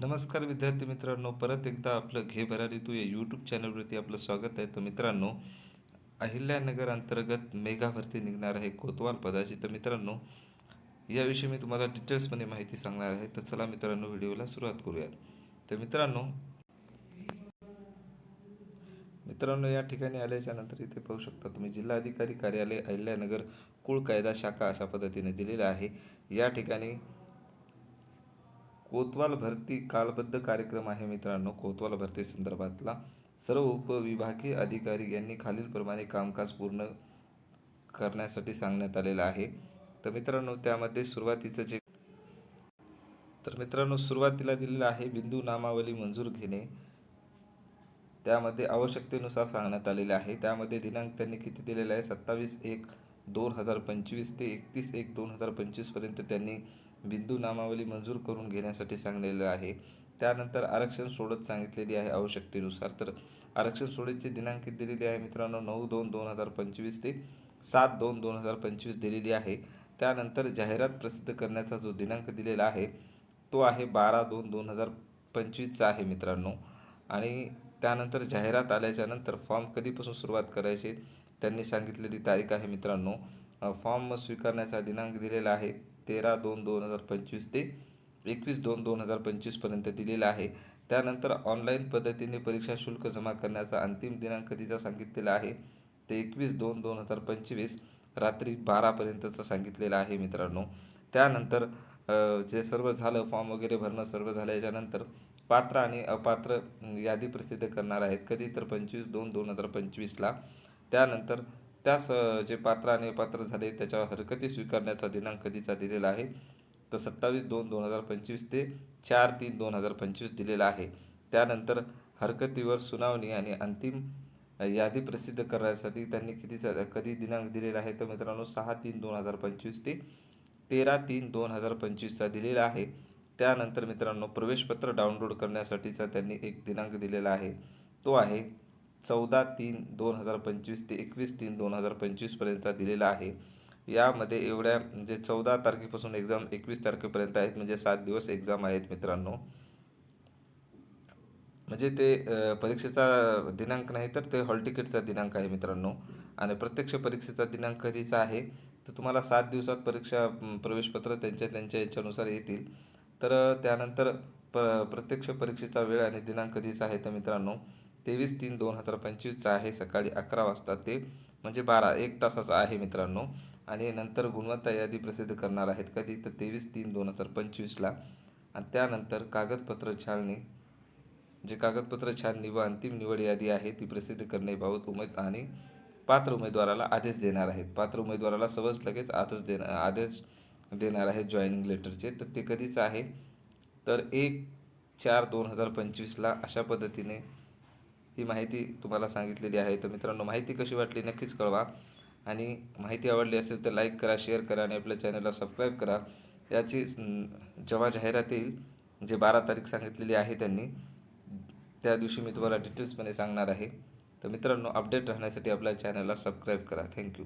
नमस्कार विद्यार्थी मित्रांनो परत एकदा आपलं घे भरारी तू या यूट्यूब चॅनलवरती आपलं स्वागत आहे. तर मित्रांनो अहिल्यानगर अंतर्गत मेगा भरती निघणार आहे कोतवाल पदाची. तर मित्रांनो याविषयी मी तुम्हाला डिटेल्समध्ये माहिती सांगणार आहे. तर चला मित्रांनो व्हिडिओला सुरुवात करूयात. तर मित्रांनो मित्रांनो या ठिकाणी आल्याच्यानंतर इथे पाहू शकता तुम्ही जिल्हाधिकारी कार्यालय अहिल्यानगर कुळ कायदा शाखा अशा पद्धतीने दिलेलं आहे. या ठिकाणी कोतवाल भरती कालबद्ध कार्यक्रम आहे मित्रांनो. कोतवाल भरती संदर्भातला सर्व उपविभागीय अधिकारी यांनी खालीलप्रमाणे कामकाज पूर्ण करण्यासाठी सांगण्यात आलेलं आहे. तर मित्रांनो त्यामध्ये सुरुवातीचं जे तर मित्रांनो सुरुवातीला दिलेलं आहे बिंदू नामावली मंजूर घेणे. त्यामध्ये आवश्यकतेनुसार सांगण्यात आलेले आहे. त्यामध्ये दिनांक त्यांनी किती दिलेला आहे? सत्तावीस एक दोन हजार पंचवीस ते एकतीस एक दोन हजार पंचवीसपर्यंत त्यांनी बिंदू नामावली मंजूर करून घेण्यासाठी सांगलेलं आहे. त्यानंतर आरक्षण सोडत सांगितलेली आहे आवश्यकतेनुसार. तर आरक्षण सोडतची दिनांक दिलेली आहे मित्रांनो नऊ दोन दोन हजार पंचवीस ते सात दोन दोन हजार पंचवीस दिलेली आहे. त्यानंतर जाहिरात प्रसिद्ध करण्याचा जो दिनांक दिलेला आहे तो आहे बारा दोन दोन हजार पंचवीसचा आहे मित्रांनो. आणि त्यानंतर जाहिरात आल्याच्यानंतर फॉर्म कधीपासून सुरुवात करायची त्यांनी सांगितलेली तारीख आहे मित्रांनो. फॉर्म स्वीकारण्याचा दिनांक दिलेला आहे तेरा दोन दोन हजार पंचवीस ते एकवीस दोन दोन हजार पंचवीसपर्यंत दिलेला आहे. त्यानंतर ऑनलाईन पद्धतीने परीक्षा शुल्क जमा करण्याचा अंतिम दिनांक तिचा सांगितलेला आहे. ते एकवीस दोन दोन हजार पंचवीस रात्री बारापर्यंतचं सांगितलेलं आहे मित्रांनो. त्यानंतर जे सर्व झालं फॉर्म वगैरे भरणं सर्व झाल्याच्यानंतर पात्र आणि अपात्र यादी प्रसिद्ध करणार आहेत. कधी तर पंचवीस दोन दोन हजार पंचवीसला. त्यानंतर त्यास जे पात्र आणि अपात्र झाले त्याच्यावर हरकती स्वीकारण्याचा दिनांक कधीचा दिलेला आहे? तर सत्तावीस दोन दोन हजार पंचवीस ते चार तीन दोन हजार पंचवीस दिलेला आहे. त्यानंतर हरकतीवर सुनावणी आणि अंतिम यादी प्रसिद्ध करण्यासाठी त्यांनी कितीचा कधी दिनांक दिलेला आहे? तर मित्रांनो सहा तीन दोन हजार पंचवीस ते तेरा तीन दोन हजार पंचवीसचा दिलेला आहे. त्यानंतर मित्रांनो प्रवेशपत्र डाउनलोड करण्यासाठीचा त्यांनी एक दिनांक दिलेला आहे. तो आहे चौदा तीन दोन हजार पंचवीस ते एकवीस तीन दोन हजार पंचवीसपर्यंतचा दिलेला आहे. यामध्ये एवढ्या म्हणजे चौदा तारखेपासून एक्झाम एकवीस तारखेपर्यंत आहेत म्हणजे सात दिवस एक्झाम आहेत मित्रांनो. म्हणजे ते परीक्षेचा दिनांक नाही तर ते हॉल तिकीटचा दिनांक आहे मित्रांनो. आणि प्रत्यक्ष परीक्षेचा दिनांक कधीचा आहे तर तुम्हाला सात दिवसात परीक्षा प्रवेशपत्र त्यांच्या त्यांच्या याच्यानुसार येतील. तर त्यानंतर प प्रत्यक्ष परीक्षेचा वेळ आणि दिनांक कधीचा आहे तर मित्रांनो तेवीस तीन दोन हजार पंचवीसचा आहे. सकाळी अकरा वाजता ते म्हणजे बारा एक तासाचा आहे मित्रांनो. आणि नंतर गुणवत्ता यादी प्रसिद्ध करणार आहेत. कधी? तर तेवीस तीन दोन हजार पंचवीसला. आणि त्यानंतर कागदपत्र छाननी जे कागदपत्र छाननी व अंतिम निवड यादी आहे ती प्रसिद्ध करण्याबाबत उमेद आणि पात्र उमेदवाराला आदेश देणार आहेत. पात्र उमेदवाराला सहज लगेच आदेश देणार आदेश देणार आहेत जॉईनिंग लेटरचे तर ते कधीच आहे? तर एक चार दोन हजार पंचवीसला अशा पद्धतीने ही माहिती तुम्हाला सांगितलेली आहे. तर मित्रांनो माहिती कशी वाटली नक्कीच कळवा. आणि माहिती आवडली असेल तर लाईक करा शेअर करा आणि आपल्या चॅनलला सबस्क्राईब करा. याची जेव्हा जाहिरात येईल जे बारा तारीख सांगितलेली आहे त्यांनी त्या दिवशी मी तुम्हाला डिटेल्समध्ये सांगणार आहे. तर मित्रांनो अपडेट राहण्यासाठी आपल्या चॅनलला सबस्क्राईब करा. थँक्यू